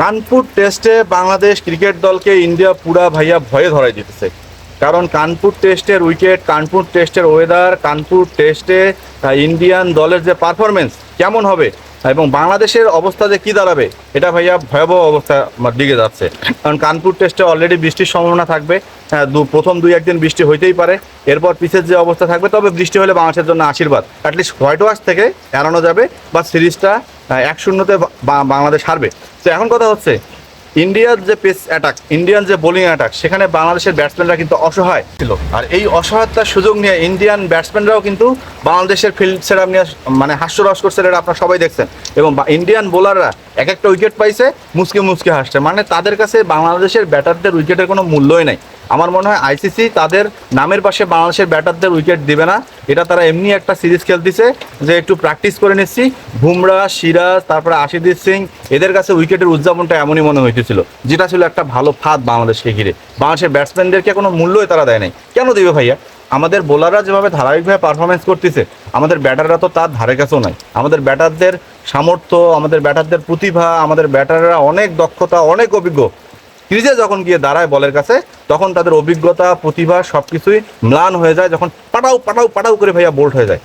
কানপুর টেস্টে বাংলাদেশ ক্রিকেট দলকে ইন্ডিয়া পুরা ভাইয়া ভয়ে ধরাই দিতেছে। কারণ কানপুর টেস্টের উইকেট কানপুর টেস্টের ওয়েদার কানপুর টেস্টে ইন্ডিয়ান দলের যে পারফরমেন্স কেমন হবে? এবং বাংলাদেশের অবস্থা যে কি দাঁড়াবে, এটা ভাইয়া ভয়াবহ অবস্থা দিকে যাচ্ছে। কারণ কানপুর টেস্টে অলরেডি বৃষ্টির সম্ভাবনা থাকবে। হ্যাঁ দু, প্রথম দুই একদিন বৃষ্টি হইতেই পারে। এরপর পিছের যে অবস্থা থাকবে, তবে বৃষ্টি হলে বাংলাদেশের জন্য আশীর্বাদ। অ্যাটলিস্ট হোয়াইট ওয়াশ থেকে এড়ানো যাবে, বা সিরিজটা এক শূন্যতে বাংলাদেশ হারবে। তো এখন কথা হচ্ছে ইন্ডিয়ার যে পেস অ্যাটাক, ইন্ডিয়ান যে বোলিং অ্যাটাক, সেখানে বাংলাদেশের ব্যাটসম্যানরা কিন্তু অসহায় ছিল। আর এই অসহায়তার সুযোগ নিয়ে ইন্ডিয়ান ব্যাটসম্যানরাও কিন্তু বাংলাদেশের ফিল্ড সেরাপ নিয়ে মানে হাস্যরস করছে, এটা আপনারা সবাই দেখছেন। এবং ইন্ডিয়ান বোলাররা এক একটা উইকেট পাইছে মুসকে মুসকে হাসছে। মানে তাদের কাছে বাংলাদেশের ব্যাটারদের উইকেটের কোনো মূল্যই নাই। আমার মনে হয় আইসিসি তাদের নামের পাশে বাংলাদেশের ব্যাটারদের উইকেট দিবে না। এটা তারা এমনি একটা সিরিজ খেলতেছে যে একটু প্র্যাকটিস করে নিচ্ছি। বুমরা, সিরাজ, তারপরে আশিদীপ সিং, এদের কাছে উইকেটের উদযাপনটা এমনই মনে হইতেছিল, যেটা ছিল একটা ভালো ফাঁদ বাংলাদেশকে ঘিরে। বাংলাদেশের ব্যাটসম্যানদেরকে কোনো মূল্যই তারা দেয় নাই। কেন দিবে ভাইয়া? আমাদের বোলাররা যেভাবে ধারাবাহিকভাবে পারফরমেন্স করতেছে, আমাদের ব্যাটাররা তো তার ধারে কাছেও নাই। আমাদের ব্যাটারদের সামর্থ্য, আমাদের ব্যাটারদের প্রতিভা, আমাদের ব্যাটাররা অনেক দক্ষতা, অনেক অভিজ্ঞ। ক্রিজে যখন গিয়ে দাঁড়ায় বলের কাছে, তখন তাদের অভিজ্ঞতা, প্রতিভা সব কিছুই ম্লান হয়ে যায়, যখন পাটাও পাটাও পাটাও করে ভাইয়া বোল্ট হয়ে যায়।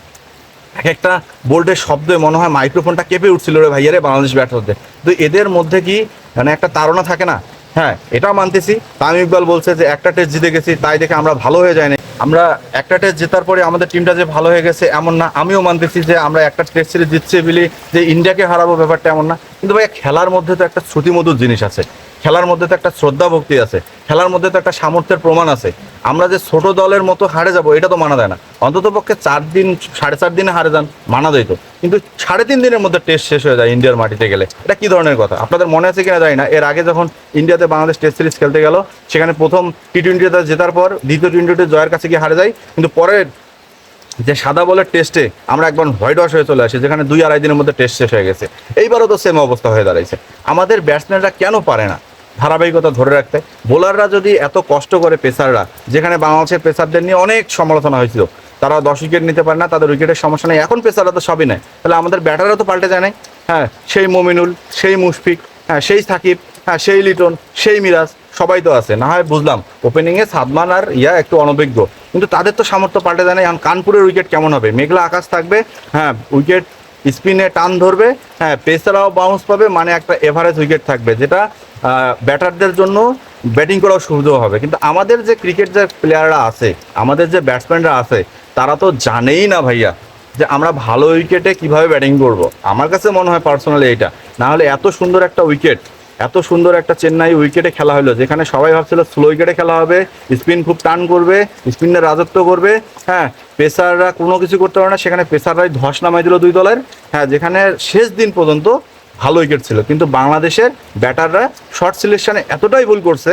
এক একটা বোল্টের শব্দে মনে হয় মাইক্রোফোনটা কেঁপে উঠছিল রে ভাইয়া রে বাংলাদেশ ব্যাট হতে। তো এদের মধ্যে কি মানে একটা তাড়না থাকে না? হ্যাঁ এটাও মানতেছি। তামিম ইকবাল বলছে যে, একটা টেস্ট জিতে গেছি, তাই দেখে আমরা ভালো হয়ে যায়নি। আমরা একটা টেস্ট জেতার পরে আমাদের টিমটা যে ভালো হয়ে গেছে এমন না। আমিও মানতেছি যে আমরা একটা টেস্ট সিরিজ জিতছি বলি যে ইন্ডিয়াকে হারাবো ব্যাপারটা এমন না। কিন্তু ভাই খেলার মধ্যে তো একটা শ্রুতিমধুর জিনিস আছে। খেলার মধ্যে তো একটা শ্রদ্ধা ভক্তি আছে। খেলার মধ্যে তো একটা সামর্থ্যের প্রমাণ আছে। আমরা যে ছোট দলের মতো হারে যাব, এটা তো মানা যায় না। অন্তত পক্ষে চার দিন, সাড়ে চার দিনে হারে যান, মানা যায় তো। কিন্তু সাড়ে তিন দিনের মধ্যে টেস্ট শেষ হয়ে যায় ইন্ডিয়ার মাটিতে গেলে। এটা কি ধরনের কথা? আপনাদের মনে আছে কিনা জানি না। এর আগে যখন ইন্ডিয়াতে বাংলাদেশ টেস্ট সিরিজ খেলতে গেল, সেখানে প্রথম টি টোয়েন্টিতে জেতার পর দ্বিতীয় টোয়েন্টিতে জয়ের কাছে গিয়ে হারে যায়? কিন্তু পরের যে সাদা বলের টেস্টে আমরা একবার হোয়াইট ওয়াশ হয়ে চলে আসি, যেখানে দুই আড়াই দিনের মধ্যে টেস্ট শেষ হয়ে গেছে। এইবারও তো সেম অবস্থা হয়ে দাঁড়াইছে। আমাদের ব্যাটসম্যানরা কেন পারে না? ধারাবাহিকতা ধরে রাখতে। বোলাররা যদি এত কষ্ট করে পেসাররা, যেখানে বাংলাদেশের পেসারদের নিয়ে অনেক সমালোচনা হয়েছিল, তারা দশ উইকেট নিতে পারে না, তাদের উইকেটের সমস্যা নেই। এখন পেসাররা তো সবই নেয়। তাহলে আমাদের ব্যাটাররা তো পাল্টে যায় নাই। হ্যাঁ সেই মমিনুল, সেই মুশফিক হ্যাঁ সেই সাকিব হ্যাঁ সেই লিটন, সেই মিরাজ, সবাই তো আছে। না হয় বুঝলাম ওপেনিংয়ে সাদমান আর ইয়া একটু অনভিজ্ঞ। কিন্তু তাদের তো সামর্থ্য পাল্টে যায় না এখন কানপুরের উইকেট কেমন হবে? মেঘলা আকাশ থাকবে হ্যাঁ উইকেট স্পিনে টান ধরবে হ্যাঁ পেসারাও বাউন্স পাবে মানে একটা এভারেজ উইকেট থাকবে, যেটা ব্যাটারদের জন্য ব্যাটিং করাও সুবিধা হবে। কিন্তু আমাদের যে ক্রিকেট যে প্লেয়াররা আছে, আমাদের যে ব্যাটসম্যানরা আছে, তারা তো জানেই না ভাইয়া যে আমরা ভালো উইকেটে কীভাবে ব্যাটিং করব। আমার কাছে মনে হয় পার্সোনালি এটা না হলে এত সুন্দর একটা উইকেট এত সুন্দর একটা চেন্নাই উইকেটে খেলা হলো, যেখানে সবাই ভাবছিল স্লো উইকেটে খেলা হবে, স্পিন খুব টান করবে, স্পিনের রাজত্ব করবে হ্যাঁ পেসাররা কোনো কিছু করতে পারে না, সেখানে পেসাররাই ধস নামাই দিল দুই দলের হ্যাঁ যেখানে শেষ দিন পর্যন্ত ভালো উইকেট ছিল, কিন্তু বাংলাদেশের ব্যাটাররা শর্ট সিলেকশনে এতটাই ভুল করছে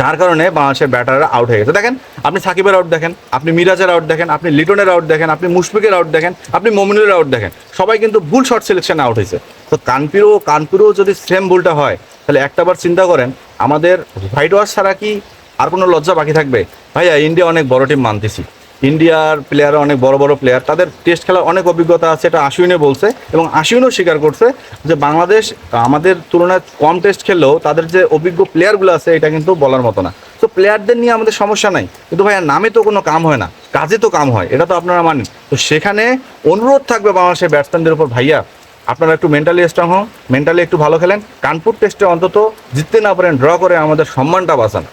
যার কারণে বাংলাদেশের ব্যাটাররা আউট হয়ে গেছে। দেখেন, আপনি সাকিবের আউট দেখেন, আপনি মিরাজের আউট দেখেন, আপনি লিটনের আউট দেখেন, আপনি মুশফিকের আউট দেখেন, আপনি মমিনুলের আউট দেখেন, সবাই কিন্তু ভুল শর্ট সিলেকশনে আউট হয়েছে। তো কানপুরও, কানপুরেও যদি সেম ভুলটা হয়, তাহলে একটাবার চিন্তা করেন, আমাদের হোয়াইট ওয়াশ ছাড়া কি আর কোনো লজ্জা বাকি থাকবে? ভাইয়া ইন্ডিয়া অনেক বড় টিম মানতেছি। ইন্ডিয়ার প্লেয়াররা অনেক বড় বড় প্লেয়ার তাদের টেস্ট খেলার অনেক অভিজ্ঞতা আছে, এটা আশুইনে বলছে এবং আশুইনও স্বীকার করছে যে বাংলাদেশ আমাদের তুলনায় কম টেস্ট খেললেও তাদের যে অভিজ্ঞ প্লেয়ারগুলো আছে, এটা কিন্তু বলার মতো না। তো প্লেয়ারদের নিয়ে আমাদের সমস্যা নাই। কিন্তু ভাইয়া, নামে তো কোনো কাম হয় না, কাজে তো কাম হয়, এটা তো আপনারা মানেন। তো সেখানে অনুরোধ থাকবে বাংলাদেশের ব্যাটসম্যানদের উপর, ভাইয়া, আপনারা একটু মেন্টালি স্ট্রং হন মেন্টালি একটু ভালো খেলেন, কানপুর টেস্টে অন্তত জিততে না পারেন ড্র করে আমাদের সম্মানটা বাঁচান।